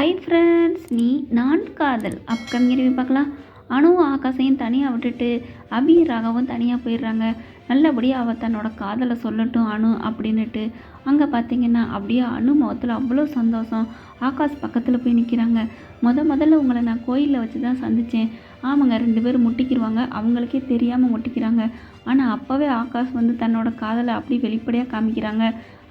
Hi friends நீ நான் காதல். அப்கமிங் ரிவ்யூ பார்க்கலாம் அணுவும் ஆகாஷையும் தனியாக விட்டுட்டு அபி ராகவும் தனியாக போயிடுறாங்க. நல்லபடியாக அவள் தன்னோட காதலை சொல்லட்டும் அணு அப்படின்னுட்டு. அங்கே பார்த்தீங்கன்னா அப்படியே அணு முகத்தில் அவ்வளோ சந்தோஷம். ஆகாஷ் பக்கத்தில் போய் நிற்கிறாங்க முத முதல்ல உங்களை நான் கோயிலில் வச்சு தான் சந்தித்தேன் ஆமாங்க ரெண்டு பேரும் முட்டிக்கிடுவாங்க அவங்களுக்கே தெரியாமல் முட்டிக்கிறாங்க. ஆனால் அப்போவே ஆகாஷ் வந்து தன்னோட காதலை அப்படி வெளிப்படையாக காமிக்கிறாங்க.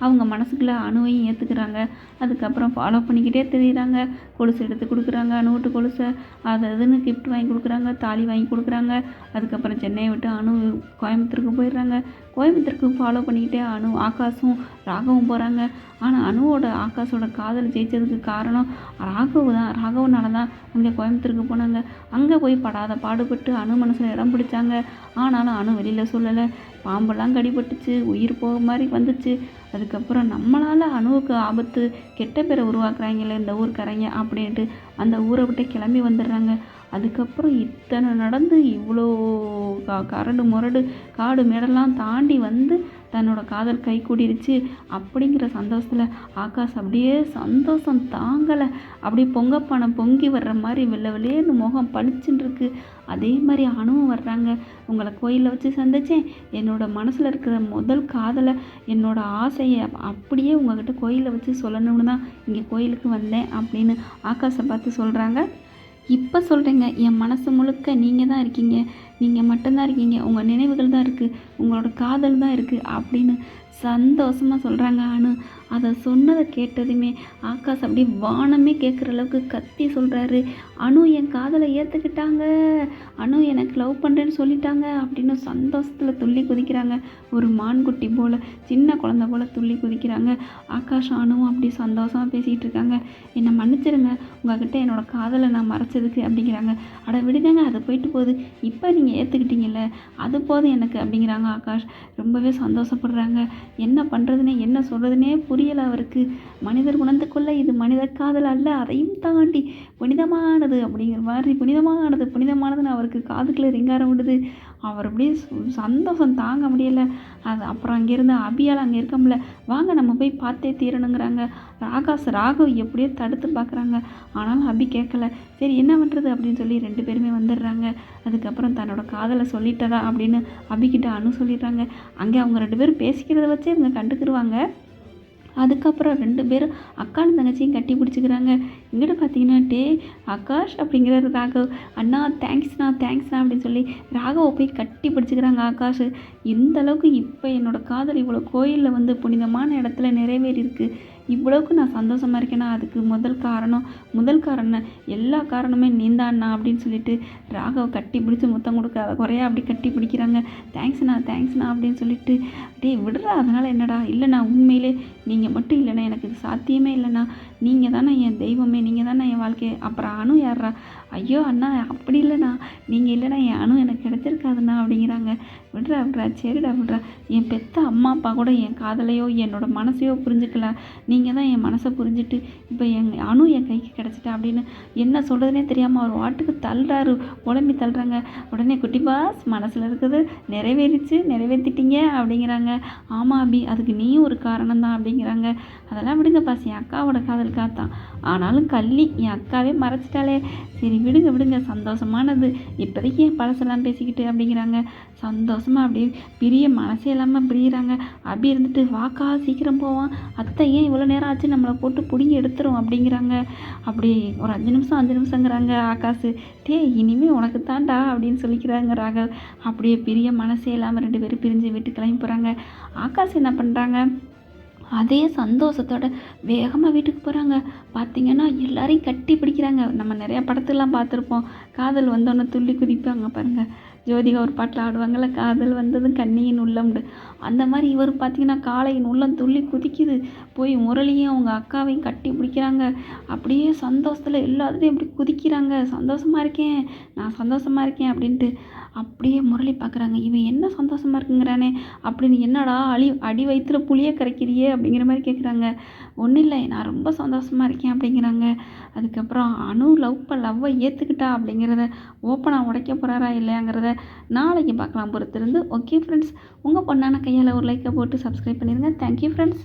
அவங்க மனசுக்குள்ளே அணுவையும் ஏற்றுக்கிறாங்க அதுக்கப்புறம் ஃபாலோ பண்ணிக்கிட்டே தெரியுறாங்க. கொலுசு எடுத்து கொடுக்குறாங்க. அணுவிட்டு கொலுசை அதை இதுன்னு கிஃப்ட் வாங்கி கொடுக்குறாங்க. தாலி வாங்கி கொடுக்குறாங்க. அதுக்கப்புறம் சென்னையை விட்டு அணு கோயம்புத்தூருக்கு போயிடுறாங்க. கோயம்புத்தூருக்கு ஃபாலோ பண்ணிக்கிட்டே அணு ஆகாஷும் ராகவும் போகிறாங்க ஆனால் அணுவோட ஆகாஷோட காதல் ஜெயித்ததுக்கு காரணம் ராகவ் தான். ராகவனால தான் அங்கே கோயம்புத்தூருக்கு போனாங்க. அங்கே போய் படாத பாடுபட்டு அணு மனசில் இடம் பிடிச்சாங்க. ஆனாலும் அணு வெளியில் சொல்லலை. பாம்பெல்லாம் கடிபட்டுச்சு. உயிர் போக மாதிரி வந்துச்சு. அதுக்கப்புறம் நம்மளால் அணுவுக்கு ஆபத்து கெட்ட பேரை உருவாக்குறாங்களே இந்த ஊர்க்காரங்க அப்படின்ட்டு அந்த ஊரை விட்டு கிளம்பி வந்துடுறாங்க. அதுக்கப்புறம் இத்தனை நடந்து இவ்வளோ கரடு முரடு காடு மேடெல்லாம் தாண்டி வந்து தன்னோட காதல் கை கூடிருச்சு. அப்படிங்கிற சந்தோஷத்தில் ஆகாஷ் அப்படியே சந்தோஷம் தாங்கலை. அப்படியே பொங்கப்பானை பொங்கி வர்ற மாதிரி வெள்ளை வெளியேன்னு முகம் பளிச்சுன்னு இருக்கு அதே மாதிரி அணுவும் வர்றாங்க. உங்களை கோயிலில் வச்சு சந்தித்தேன் என்னோடய மனசில் இருக்கிற முதல் காதலை என்னோடய ஆசையை அப்படியே உங்ககிட்ட கோயிலில் வச்சு சொல்லணும்னு தான் இங்கே கோயிலுக்கு வந்தேன் அப்படின்னு ஆகாஷை பார்த்து சொல்கிறாங்க இப்போ சொல்கிறேங்க என் மனசு முழுக்க நீங்கள் தான் இருக்கீங்க. நீங்கள் மட்டும்தான் இருக்கீங்க. உங்கள் நினைவுகள் தான் இருக்குது உங்களோட காதல் தான் இருக்குது அப்படின்னு சந்தோஷமாக சொல்கிறாங்க அனு. அதை சொன்னதை கேட்டதுமே ஆகாஷ் அப்படியே வானமே கேட்குற அளவுக்கு கத்தி சொல்கிறாரு அனு என் காதலை ஏற்றுக்கிட்டாங்க அனு எனக்கு லவ் பண்ணுறேன்னு சொல்லிட்டாங்க. அப்படின்னு சந்தோஷத்தில் துள்ளி குதிக்கிறாங்க. ஒரு மான்குட்டி போல் சின்ன குழந்த போல் துள்ளி குதிக்கிறாங்க. ஆகாஷ் அணுவும் அப்படி சந்தோஷமாக பேசிகிட்டு இருக்காங்க. என்னை மன்னிச்சிருங்க. உங்ககிட்ட என்னோட காதலை நான் மறைச்சதுக்கு அப்படிங்கிறாங்க. அட விடுங்க அது போயிட்டு போகுது. இப்போ நீங்கள் ஏற்றுக்கிட்டீங்கல்ல அது போதும் எனக்கு அப்படிங்கிறாங்க ஆகாஷ். ரொம்பவே சந்தோஷப்படுறாங்க. என்ன பண்ணுறதுனே என்ன சொல்கிறதுனே புரியலை அவருக்கு. மனிதர் உணர்ந்து கொள்ள இது மனித காதல் அல்ல அதையும் தாண்டி புனிதமானது அப்படிங்கிற மாதிரி புனிதமானது புனிதமானதுன்னு அவருக்கு காதுக்குள்ளே ரிங்காரம் விடுது. அவர் அப்படியே சந்தோஷம் தாங்க முடியலை. அது அப்புறம் அங்கேருந்து அபியால் அங்கே இருக்க வாங்க நம்ம போய் பார்த்தே தீரணுங்கிறாங்க. ராகாஸ் ராகவ் எப்படியோ தடுத்து பார்க்குறாங்க. ஆனாலும் அபி கேட்கல சரி என்ன பண்ணுறது அப்படின்னு சொல்லி ரெண்டு பேருமே வந்துடுறாங்க. அதுக்கப்புறம் தன்னோட காதலை சொல்லிட்டதா அப்படின்னு அபிக்கிட்ட அனு சொல்லிடுறாங்க. அங்கே அவங்க ரெண்டு பேரும் பேசிக்கிறத வச்சே இவங்க கண்டுக்கிடுவாங்க அதுக்கப்புறம் ரெண்டு பேரும் அக்கானு தங்கச்சியும் கட்டி பிடிச்சிக்கிறாங்க. இங்கிட்ட பார்த்தீங்கன்னா டே ஆகாஷ் அப்படிங்கிற ராகவ். அண்ணா தேங்க்ஸ்ண்ணா தேங்க்ஸ்ண்ணா அப்படின்னு சொல்லி ராகவை போய் கட்டி பிடிச்சிக்கிறாங்க ஆகாஷ். இந்த அளவுக்கு இப்போ என்னோடய காதல் இவ்வளோ கோயிலில் வந்து புனிதமான இடத்துல நிறைவேறி இருக்குது இவ்வளோக்கு நான் சந்தோஷமாக இருக்கேன்னா அதுக்கு முதல் காரணம் முதல் காரணம் எல்லா காரணமே நீந்தாண்ணா அப்படின்னு சொல்லிட்டு ராகவ் கட்டி பிடிச்சி முத்தம் கொடுக்க குறையா அப்படி கட்டி பிடிக்கிறாங்க. தேங்க்ஸ்ண்ணா தேங்க்ஸ்ண்ணா அப்படின்னு சொல்லிட்டு டே விடுறா அதனால் என்னடா? இல்லைண்ணா உண்மையிலே நீங்கள் மட்டும் இல்லைண்ணா எனக்கு இது சாத்தியமே இல்லைண்ணா. நீங்கள் தானே என் தெய்வமே. நீங்கள் தானே என் வாழ்க்கை அப்புறம் அணு யாரா ஐயோ அண்ணா அப்படி இல்லைண்ணா. நீங்கள் இல்லைண்ணா என் அணு எனக்கு கிடச்சிருக்காதுண்ணா அப்படிங்கிறாங்க. விட்றா விட்றா சரிடா விட்றா. என் பெத்த அம்மா அப்பா கூட என் காதலையோ என்னோடய மனசையோ புரிஞ்சுக்கல. நீங்கள் தான் என் மனசை புரிஞ்சுட்டு இப்போ என் அணு என் கைக்கு கிடச்சிட்டா அப்படின்னு என்ன சொல்கிறதுனே தெரியாமல் அவர் வாட்டுக்கு தள்ளுறாரு. உடம்பி தள்ளுறாங்க. உடனே குட்டி பாஸ் மனசில் இருக்குது. நிறைவேறிச்சு நிறைவேற்றிட்டீங்க அப்படிங்கிறாங்க. ஆமாம் அபி அதுக்கு நீயும் ஒரு காரணம் தான் அப்படிங்கிறாங்க. அதெல்லாம் விடுங்க பாஸ் என் அக்காவோட காதல் காத்தான் ஆனாலும் கள்ளி என் அக்காவே மறைச்சிட்டாலே சரி விடுங்க விடுங்க. சந்தோஷமானது. இப்போதைக்கு என் பழசெல்லாம் பேசிக்கிட்டு அப்படிங்கிறாங்க. சந்தோஷமாக அப்படியே பிரிய மனசே இல்லாமல் பிரியிறாங்க. அப்படி இருந்துட்டு வாக்கா சீக்கிரம் போவான். அத்தை ஏன் இவ்வளோ நேரம் ஆச்சு? நம்மளை போட்டு பிடிங்கி எடுத்துரும் அப்படிங்கிறாங்க. அப்படி ஒரு அஞ்சு நிமிஷம் அஞ்சு நிமிஷங்கிறாங்க ஆகாசு டே இனிமேல் உனக்கு தாண்டா அப்படின்னு சொல்லிக்கிறாங்க ராகவ். அப்படியே பிரிய மனசே இல்லாமல் ரெண்டு பேரும் பிரிஞ்சு வீட்டு கிளம்பி போகிறாங்க ஆகாஷ் என்ன பண்ணுறாங்க அதே சந்தோஷத்தோட வேகமாக வீட்டுக்கு போகிறாங்க பார்த்திங்கன்னா எல்லாரையும் கட்டி பிடிக்கிறாங்க. நம்ம நிறையா படத்துலலாம் பார்த்துருப்போம் காதல் வந்தோன்னே துள்ளி குதிப்பாங்க பாருங்கள் ஜோதிகா ஒரு பாட்டில் ஆடுவாங்கள்ல காதல் வந்ததும் கண்ணியின் உள்ளம்னு. அந்த மாதிரி இவர் பார்த்திங்கன்னா காளையின் உள்ளம் துள்ளி குதிக்குது. போய் முரளியும் அவங்க அக்காவையும் கட்டி பிடிக்கிறாங்க. அப்படியே சந்தோஷத்தில் எல்லாத்துலேயும் அப்படி குதிக்கிறாங்க. சந்தோஷமாக இருக்கேன். நான் சந்தோஷமாக இருக்கேன் அப்படின்ட்டு அப்படியே முரளி பார்க்குறாங்க இவன் என்ன சந்தோஷமாக இருக்குங்கிறானே அப்படின்னு என்னடா அழி அடி வயிற்றுல புளியை கரைக்கிறியே அப்படிங்கிற மாதிரி கேட்குறாங்க ஒன்றும் இல்லை நான் ரொம்ப சந்தோஷமாக இருக்கேன் அப்படிங்கிறாங்க. அதுக்கப்புறம் அணு லவ் இப்போ லவ்வை ஏற்றுக்கிட்டா அப்படிங்கிறத ஓப்பனாக உடைக்க போகிறாரா இல்லையாங்கிறத நாளைக்கு பார்க்கலாம் பொறுத்திருந்து. ஓகே ஃப்ரெண்ட்ஸ் உங்கள் பொண்ணான கையால் ஒரு லைக்கை போட்டு சப்ஸ்கிரைப் பண்ணிடுங்க தேங்க்யூ ஃப்ரெண்ட்ஸ்